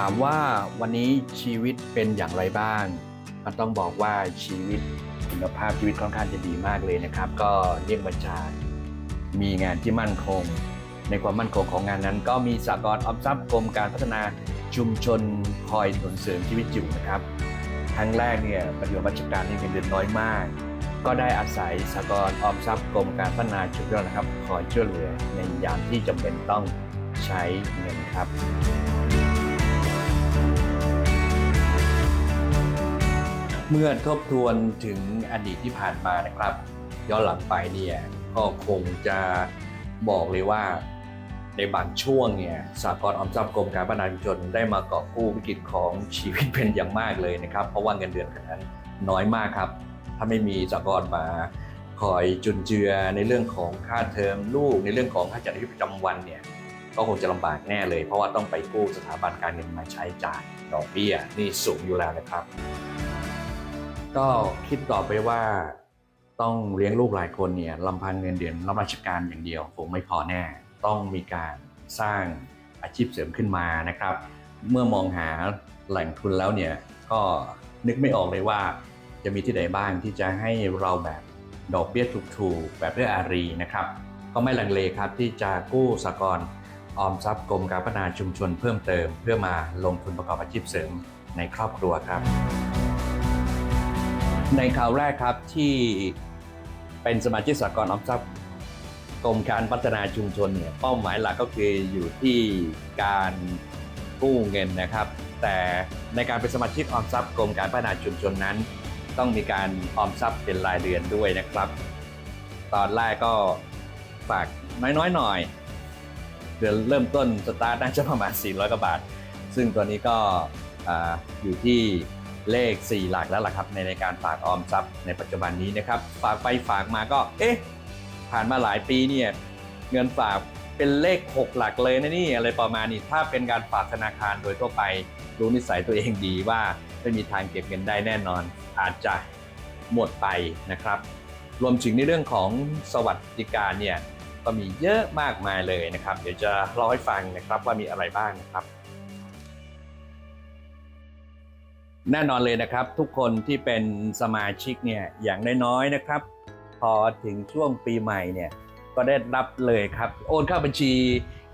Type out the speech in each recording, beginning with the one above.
ถามว่าวันนี้ชีวิตเป็นอย่างไรบ้างก็ต้องบอกว่าชีวิตคุณภาพชีวิตค่อนข้างจะดีมากเลยนะครับ ก็เรียกมาจากมีงานที่มั่นคง ในความมั่นคงของงานนั้น ก็มีสากลออมทรัพย์กรมการพัฒนาชุมชนคอยหนุนเสริมชีวิตอยู่นะครับครั้งแรกเนี่ยปฏิบัติราชการนี่เงินเดือนน้อยมาก ก็ได้อาศัยสากลออมทรัพย์กรมการพัฒนาชุมชนนะครับคอยช่วยเหลือในยามที่จำเป็นต้องใช้เงินครับ เมื่อทบทวนถึงอดีตที่ผ่านมานะครับ ย้อนหลังไปเนี่ยก็คงจะบอกเลยว่าในบางช่วงเนี่ยสากลออมทรัพย์กรมการพัฒนาชุมชนได้มาเกาะกู้วิกฤตของชีวิตเป็นอย่างมากเลยนะครับ เพราะว่าเงินเดือนขนาดนั้นน้อยมากครับ ถ้าไม่มีสากลมาคอยจุนเจือในเรื่องของค่าเทอมลูกในเรื่องของค่าจัดชีวิตประจำวันเนี่ยก็คงจะลำบากแน่เลย เพราะว่าต้องไปกู้สถาบันการเงินมาใช้จ่ายดอกเบี้ยนี่สูงอยู่แล้วนะครับ ก็คิดต่อไปว่าต้องเลี้ยงลูกหลายคนเนี่ยลำพังเงินเดือนรับราชการอย่างเดียวคงไม่พอแน่ ต้องมีการสร้างอาชีพเสริมขึ้นมานะครับ เมื่อมองหาแหล่งทุนแล้วเนี่ยก็นึกไม่ออกเลยว่า จะมีที่ไหนบ้างที่จะให้เราแบบดอกเบี้ยถูกๆแบบเอื้ออารีนะครับ ก็ไม่ลังเลครับที่จะกู้สกรออมทรัพย์กรมการพัฒนาชุมชนเพิ่มเติม เพื่อมาลงทุนประกอบอาชีพเสริมในครอบครัวครับ ในคราวแรกครับที่เป็นสมาชิกสหกรณ์ออมทรัพย์กรมการพัฒนาชุมชนเนี่ยเป้าหมายหลักก็คืออยู่ที่การกู้เงินนะครับ แต่ในการเป็นสมาชิกออมทรัพย์กรมการพัฒนาชุมชนนั้น ต้องมีการออมทรัพย์เป็นรายเดือนด้วยนะครับ ตอนแรกก็ฝากน้อยๆหน่อยเดือนเริ่มต้นสตาร์ทน่าจะประมาณ400กว่าบาท ซึ่งตัวนี้ก็ออยู่ที่ เลข 4 หลักแล้วล่ะครับ ในในการฝากออมทรัพย์ในปัจจุบันนี้นะครับ ฝากไปฝากมาก็ เอ๊ะ ผ่านมาหลายปีเนี่ยเงินฝากเป็นเลข 6 หลักเลยนะนี่อะไรประมาณนี้ถ้าเป็นการฝากธนาคารโดยทั่วไป รู้นิสัยตัวเองดีว่าไม่มีทางเก็บเงินได้แน่นอน อาจจะหมดไปนะครับ รวมถึงในเรื่องของสวัสดิการเนี่ยก็มีเยอะมากมายเลยนะครับ เดี๋ยวจะเล่าให้ฟังนะครับว่ามีอะไรบ้างนะครับ แน่นอนเลยนะครับ ทุกคนที่เป็นสมาชิกเนี่ยอย่างน้อยๆนะครับ พอถึงช่วงปีใหม่เนี่ยก็ได้รับเลยครับ โอนเข้าบัญชี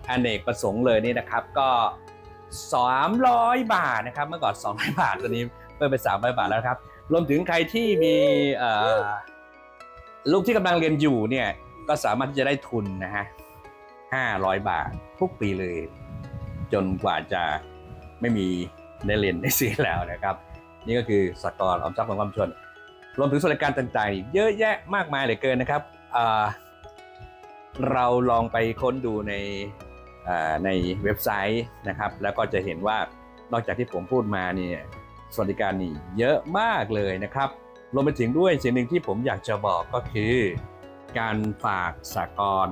อเนกประสงค์เลยนี่นะครับ ก็ 300 บาทนะครับ เมื่อก่อน 200 บาทตอนนี้เพิ่มเป็น300 บาทแล้วครับ รวมถึงใครที่มีลูกที่กำลังเรียนอยู่เนี่ยก็สามารถที่จะได้ทุนนะฮะ 500 บาททุกปีเลย จนกว่าจะไม่มี ได้เรียนได้ซื้อแล้วนะครับ นี่ก็คือสกอร์ออมทรัพย์ของความชน รวมถึงสวัสดิการต่างๆ เยอะแยะมากมายเหลือเกินนะครับเราลองไปค้นดูในในเว็บไซต์นะครับ แล้วก็จะเห็นว่านอกจากที่ผมพูดมาเนี่ยสวัสดิการนี่เยอะมากเลยนะครับรวมไปถึงด้วยสิ่งหนึ่งที่ผมอยากจะบอกก็คือ การฝากสากล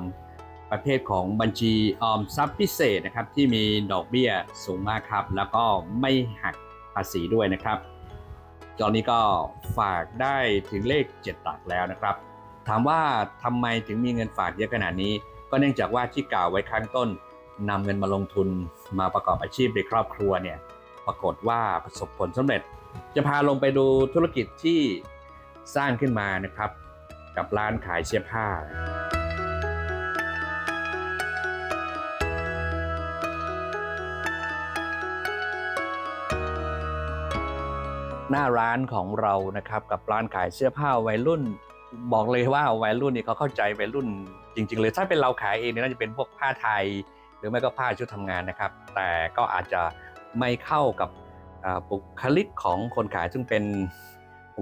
ประเภทของบัญชีออมทรัพย์พิเศษนะครับที่มีดอกเบี้ยสูงมากครับ แล้วก็ไม่หักภาษีด้วยนะครับตอนนี้ก็ฝากได้ถึงเลข 7 หลักแล้วนะครับ ถามว่าทำไมถึงมีเงินฝากเยอะขนาดนี้ ก็เนื่องจากว่าที่กล่าวไว้ข้างต้นนำเงินมาลงทุนมาประกอบอาชีพในครอบครัวเนี่ยปรากฏว่าประสบผลสำเร็จ จะพาลงไปดูธุรกิจที่สร้างขึ้นมานะครับ กับร้านขายเสื้อผ้า หน้าร้านของเรานะครับกับร้านขายเสื้อผ้าวัยรุ่น บอกเลยว่าวัยรุ่นนี่เขาเข้าใจวัยรุ่น จริง ๆ เลยถ้าเป็นเราขายเองเนี่ยน่าจะเป็นพวกผ้าไทย หรือไม่ก็ผ้าชุดทำงานนะครับ แต่ก็อาจจะไม่เข้ากับบุคลิกของคนขายซึ่งเป็น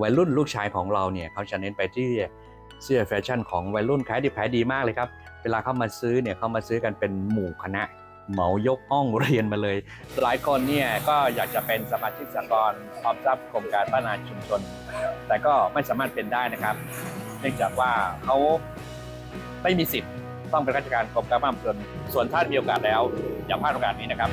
วัยรุ่นลูกชายของเราเนี่ยเขาจะเน้นไปที่เสื้อแฟชั่นของวัยรุ่นขายดีขายดีมากเลยครับ เวลาเขามาซื้อเนี่ยเขามาซื้อกันเป็นหมู่คณะ เหมายกห้องเรียนมาเลย หลายคนเนี่ยก็อยากจะเป็นสมาชิกสากลพร้อมทรัพย์โครงการพัฒนาชุมชน แต่ก็ไม่สามารถเป็นได้นะครับ เนื่องจากว่าเขาไม่มีสิทธิ์ต้องเป็นข้าราชการกรมการพัฒนาชุมชนส่วนท่านมีโอกาสแล้ว อย่าพลาดโอกาสนี้นะครับ